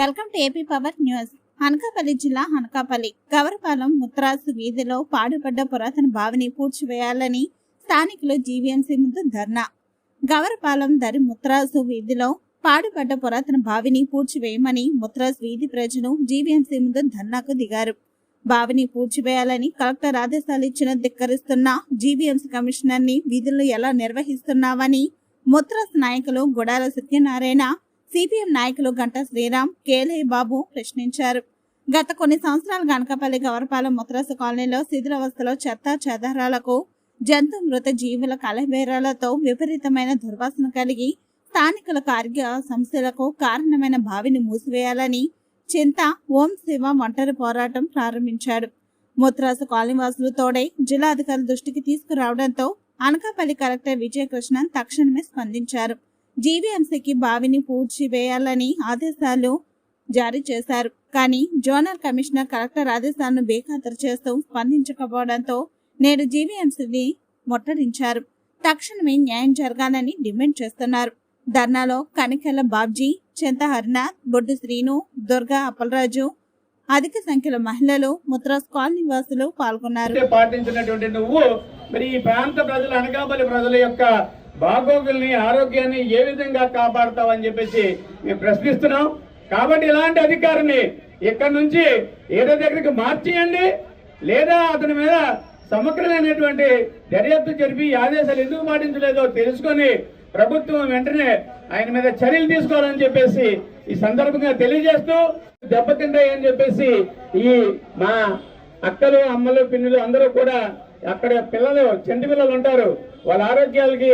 Welcome to AP power news. Anakapalli జిల్లా అనకాపల్లి గవరపాలెం ముత్రాసు వీధిలో పాడుపడ్డ పురాతన బావిని పూడ్చివేయాలని స్థానికులు జీవీఎంసీ ముందు ధర్నా. గవరపాలెం దరి ముత్రాసు వీధిలో పాడుపడ్డ పురాతన బావిని పూడ్చివేయమని ముత్రాసు వీధి ప్రజలు జీవీఎంసీ ముందు ధర్నాకు దిగారు. బావిని పూడ్చివేయాలని కలెక్టర్ ఆదేశాలు ఇచ్చిన ధిక్కరిస్తున్న జీవీఎంసీ కమిషనర్ని విధులు ఎలా నిర్వహిస్తున్నావని ముత్రాస్ నాయకులు గుడాల సత్యనారాయణ సిపిఎం నాయకులు గంటా శ్రీరామ్ కేలే బాబు ప్రశ్నించారు. గత కొన్ని సంవత్సరాలు అనకాపల్లి గవరపాలెం ముత్రాసు కాలనీలో శిథిలావస్థలో చెత్త చెదారాలకు జంతు మృత జీవుల కలబేరాలతో విపరీతమైన దుర్వాసన కలిగి స్థానికులకు ఆరోగ్య సమస్యలకు కారణమైన బావిని మూసివేయాలని చింత ఓం శివ ఒంటరి పోరాటం ప్రారంభించాడు ముత్రాసు కాలనీవాసులు తోడై జిల్లా అధికారుల దృష్టికి తీసుకురావడంతో అనకాపల్లి కలెక్టర్ విజయకృష్ణన్ తక్షణమే స్పందించారు. జీవీఎంసీకి బావిని పూడ్చివేయాలని ఆదేశాలు జారీ చేశారు. కానీ జోనల్ కమిషనర్ కలెక్టర్ ఆదేశాలను బేఖాతరు చేస్తూ స్పందించకపోవడంతో నేడు జీవీఎంసీని ముట్టడించారు. తక్షణమే న్యాయం జరగాలని డిమాండ్ చేస్తున్నారు. ధర్నాలో కనికెల బాబ్జీ చింత హరినాథ్ బొడ్డు శ్రీను దుర్గా అప్పలరాజు అధిక సంఖ్యలో మహిళలు ముత్రాస్ కాలనీ వాసులు పాల్గొన్నారు. పాటించినటువంటి నువ్వు మరి ఈ ప్రాంత ప్రజలు అనకాపల్లి ప్రజల యొక్క బాగోగుల్ని ఆరోగ్యాన్ని ఏ విధంగా కాపాడతావు అని చెప్పేసి మేము ప్రశ్నిస్తున్నాం. కాబట్టి ఇలాంటి అధికారిని ఇక్కడ నుంచి ఏదో దగ్గరికి మార్చేయండి. లేదా అతని మీద సమగ్రమైనటువంటి దర్యాప్తు జరిపి ఆదేశాలు ఎందుకు పాటించలేదో తెలుసుకొని ప్రభుత్వం వెంటనే ఆయన మీద చర్యలు తీసుకోవాలని చెప్పేసి ఈ సందర్భంగా తెలియజేస్తూ దెబ్బతింటాయని చెప్పేసి ఈ మా అక్కలు అమ్మలు పిన్నులు అందరూ కూడా అక్కడ పిల్లలు చెంటి పిల్లలు ఉంటారు. వాళ్ళ ఆరోగ్యాలకి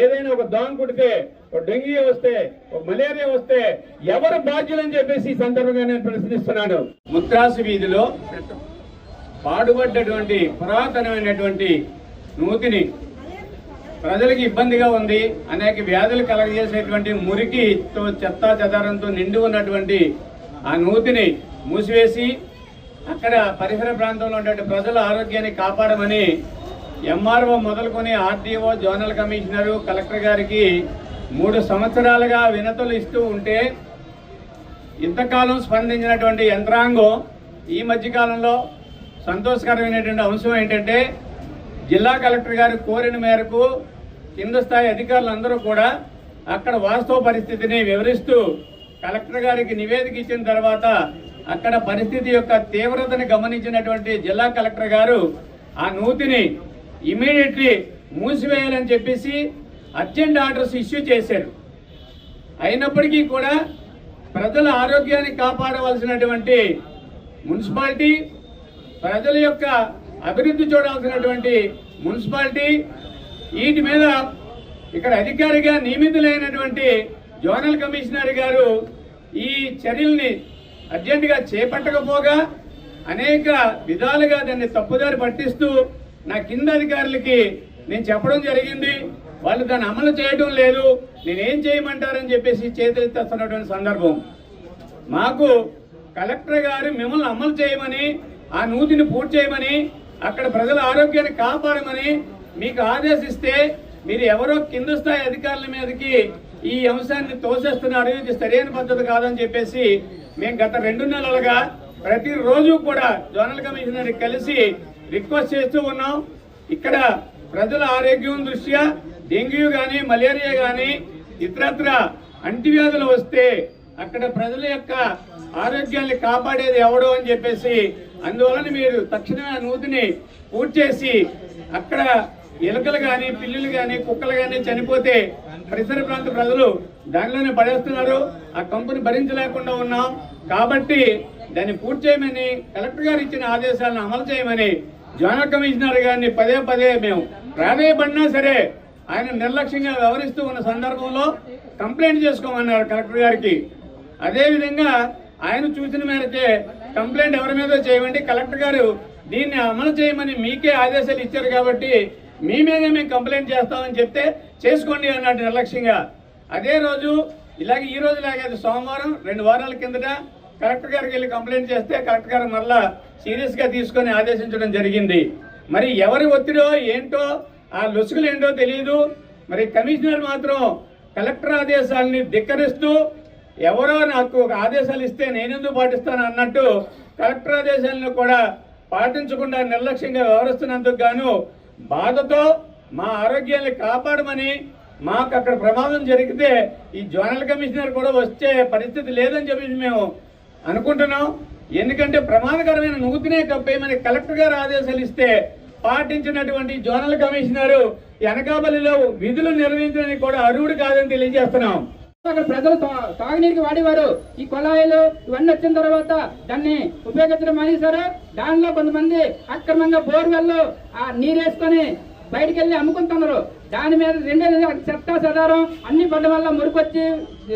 ఏదైనా ఒక దోమ కుడితే ఒక డెంగీ వస్తే ఒక మలేరియా వస్తే ఎవరు బాధ్యులని చెప్పేసి ఈ సందర్భంగా నేను ప్రశ్నిస్తున్నాను. ముద్రాసు వీధిలో పాడుపడ్డటువంటి పురాతనమైనటువంటి నూతిని ప్రజలకు ఇబ్బందిగా ఉంది. అనేక వ్యాధులు కలగజేసేటువంటి మురికితో చెత్తా చెదారంతో నిండి ఉన్నటువంటి ఆ నూతిని మూసివేసి అక్కడ పరిసర ప్రాంతంలో ఉన్నటువంటి ప్రజల ఆరోగ్యాన్ని కాపాడమని ఎంఆర్ఓ మొదలుకొని ఆర్డీఓ జోనల్ కమిషనరు కలెక్టర్ గారికి మూడు సంవత్సరాలుగా వినతులు ఇస్తూ ఉంటే ఇంతకాలం స్పందించినటువంటి యంత్రాంగం ఈ మధ్యకాలంలో సంతోషకరమైనటువంటి అంశం ఏంటంటే జిల్లా కలెక్టర్ గారు కోరిన మేరకు కింద స్థాయి అధికారులందరూ కూడా అక్కడ వాస్తవ పరిస్థితిని వివరిస్తూ కలెక్టర్ గారికి నివేదిక ఇచ్చిన తర్వాత అక్కడ పరిస్థితి యొక్క తీవ్రతను గమనించినటువంటి జిల్లా కలెక్టర్ గారు ఆ నూతిని ఇమీడియట్లీ మూసివేయాలని చెప్పేసి అర్జెంట్ ఆర్డర్స్ ఇష్యూ చేశారు. అయినప్పటికీ కూడా ప్రజల ఆరోగ్యాన్ని కాపాడవలసినటువంటి మున్సిపాలిటీ ప్రజల యొక్క అభివృద్ధి చూడాల్సినటువంటి మున్సిపాలిటీ వీటి మీద ఇక్కడ అధికారిగా నియమితులైనటువంటి జోనల్ కమిషనర్ గారు ఈ చర్యల్ని అర్జెంటుగా చేపట్టకపోగా అనేక విధాలుగా దాన్ని తప్పుదారి పట్టిస్తూ నా కింద అధికారులకి నేను చెప్పడం జరిగింది. వాళ్ళు దాన్ని అమలు చేయడం లేదు. నేనేం చేయమంటారని చెప్పేసి చేతులెత్తేస్తున్నటువంటి సందర్భం. మాకు కలెక్టర్ గారు మిమ్మల్ని అమలు చేయమని ఆ నూతిని పూర్తి చేయమని అక్కడ ప్రజల ఆరోగ్యాన్ని కాపాడమని మీకు ఆదేశిస్తే మీరు ఎవరో కింద స్థాయి అధికారుల మీదకి ఈ అంశాన్ని తోసేస్తున్నారు. ఇది సరైన పద్ధతి కాదని చెప్పేసి మేము గత రెండు నెలలుగా ప్రతిరోజు కూడా జోనల్ కమిషనర్ కలిసి రిక్వెస్ట్ చేస్తూ ఉన్నాం. ఇక్కడ ప్రజల ఆరోగ్యం దృష్ట్యా డెంగ్యూ కానీ మలేరియా కానీ ఇతరత్ర అంటువ్యాధులు వస్తే అక్కడ ప్రజల యొక్క ఆరోగ్యాన్ని కాపాడేది ఎవడో అని చెప్పేసి అందువలన మీరు తక్షణమే ఆ నూతిని పూర్తి చేసి అక్కడ ఎలుకలు కానీ పిల్లులు కానీ కుక్కలు కానీ చనిపోతే పరిసర ప్రాంత ప్రజలు దానిలోనే పడేస్తున్నారు. ఆ కంపెనీ భరించలేకుండా ఉన్నాం. కాబట్టి దాన్ని పూర్తి చేయమని కలెక్టర్ గారు ఇచ్చిన ఆదేశాలను అమలు చేయమని జోనల్ కమిషనర్ గారిని పదే పదే మేము ప్రాధాయపడినా సరే ఆయన నిర్లక్ష్యంగా వ్యవహరిస్తూ ఉన్న సందర్భంలో కంప్లైంట్ చేసుకోమన్నారు కలెక్టర్ గారికి. అదేవిధంగా ఆయన చూసిన మేరకే కంప్లైంట్ ఎవరి మీద చేయమండి. కలెక్టర్ గారు దీన్ని అమలు చేయమని మీకే ఆదేశాలు ఇచ్చారు కాబట్టి మీ మీదే మేము కంప్లైంట్ చేస్తామని చెప్తే చేసుకోండి అన్నట్టు నిర్లక్ష్యంగా. అదే రోజు ఇలాగే ఈ రోజు లాగే సోమవారం రెండు వారాల కిందట కలెక్టర్ గారికి వెళ్ళి కంప్లైంట్ చేస్తే కలెక్టర్ గారు మరలా సీరియస్గా తీసుకొని ఆదేశించడం జరిగింది. మరి ఎవరి ఒత్తిడో ఏంటో ఆ లొసుగులు ఏంటో తెలియదు మరి కమిషనర్ మాత్రం కలెక్టర్ ఆదేశాలని ధిక్కరిస్తూ ఎవరో నాకు ఒక ఆదేశాలు ఇస్తే నేనెందుకు పాటిస్తాను అన్నట్టు కలెక్టర్ ఆదేశాలను కూడా పాటించకుండా నిర్లక్ష్యంగా వ్యవహరిస్తున్నందుకు గాను బాధతో మా ఆరోగ్యాన్ని కాపాడమని మాకు అక్కడ ప్రమాదం జరిగితే ఈ జోనల్ కమిషనర్ కూడా వచ్చే పరిస్థితి లేదని చెప్పి మేము అనుకుంటున్నాం. ఎందుకంటే ప్రమాదకరమైన నూతినే కప్పేయమని కలెక్టర్ గారు ఆదేశాలు ఇస్తే పాటించినటువంటి జోనల్ కమిషనర్ అనకాపల్లిలో విధులు నిర్వహించడానికి కూడా అర్హుడు కాదని తెలియజేస్తున్నాం. అక్కడ ప్రజలు తా- తాగునీరుకి వాడేవారు. ఈ కుళాయిలు ఇవన్నీ వచ్చిన తర్వాత దాన్ని ఉపయోగించడం మానేశారు. దానిలో కొంతమంది అక్రమంగా బోర్వెల్ ఆ నీరేసుకొని బయటికి వెళ్ళి అమ్ముకుంటున్నారు. దాని మీద రెండేది చెత్త సదారం అన్ని పడ్డ వల్ల మురికొచ్చి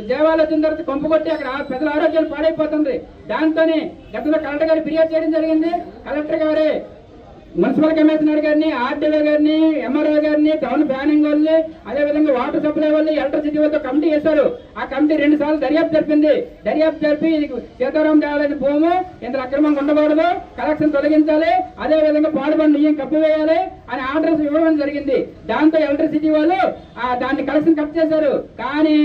దేవాలయం వచ్చిన తర్వాత కొంపు కొట్టి అక్కడ ఆ ప్రజల ఆరోగ్యాలు పాడైపోతుంది. దాంతోనే గతంలో కలెక్టర్ గారు ఫిర్యాదు చేయడం జరిగింది. కలెక్టర్ గారి మున్సిపల్ కమిషనర్ గారిని ఆర్డీఓ గారిని ఎంఆర్ఓ గారిని టౌన్ ప్లానింగ్ వాళ్ళని అదే విధంగా వాటర్ సప్లై వాళ్ళు ఎలక్ట్రిసిటీ వాళ్ళతో కమిటీ చేశారు. ఆ కమిటీ రెండు సార్లు దర్యాప్తు జరిపింది. దర్యాప్తు జరిపి ఇది సీతారాం దేవాలయం భూము ఇంత అక్రమంగా ఉండకూడదు కలెక్షన్ తొలగించాలి అదే విధంగా పాడుబడి నియ్యం కప్పివేయాలి అని ఆర్డర్స్ ఇవ్వడం జరిగింది. దాంతో ఎలక్ట్రిసిటీ వాళ్ళు దాన్ని కలెక్షన్ కట్ చేశారు. కానీ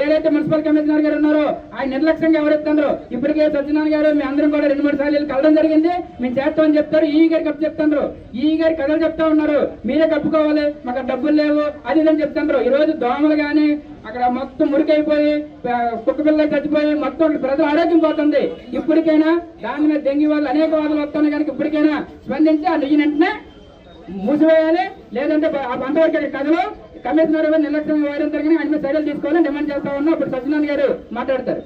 ఏదైతే మున్సిపల్ కమిషనర్ గారు ఉన్నారో ఆయన నిర్లక్ష్యంగా ఎవరెత్తారో ఇప్పటికే సత్యనారాయణ గారు మీ అందరం కూడా రెండు మూడు సార్లు కలడం జరిగింది. మేము చేస్తామని చెప్తారు ఈ గారికి కప్పు చెప్తున్నారు ఈ గారి కథలు చెప్తా ఉన్నారు మీరే కప్పుకోవాలి మాకు డబ్బులు లేవు అది ఇదని చెప్తున్నారు ఈ రోజు దోమలు కానీ అక్కడ మొత్తం మురికైపోయి కుక్క పిల్ల చచ్చిపోయి మొత్తం ప్రజల ఆరోగ్యం పోతుంది. ఇప్పటికైనా దాని మీద దెంగి వాళ్ళు అనేక వాదనలు వస్తున్నాయి కనుక ఇప్పటికైనా స్పందించి ఆ నెయ్యి వెంటనే మూసివేయాలి. లేదంటే ఆ ఆ అంతవరకు కథలో కమిషనర్ నిర్లక్ష్యం వారం జరిగిన ఆయన చర్యలు తీసుకోవాలని డిమాండ్ చేస్తా ఉన్నాం. అప్పుడు సజ్జనాన్ గారు మాట్లాడతారు.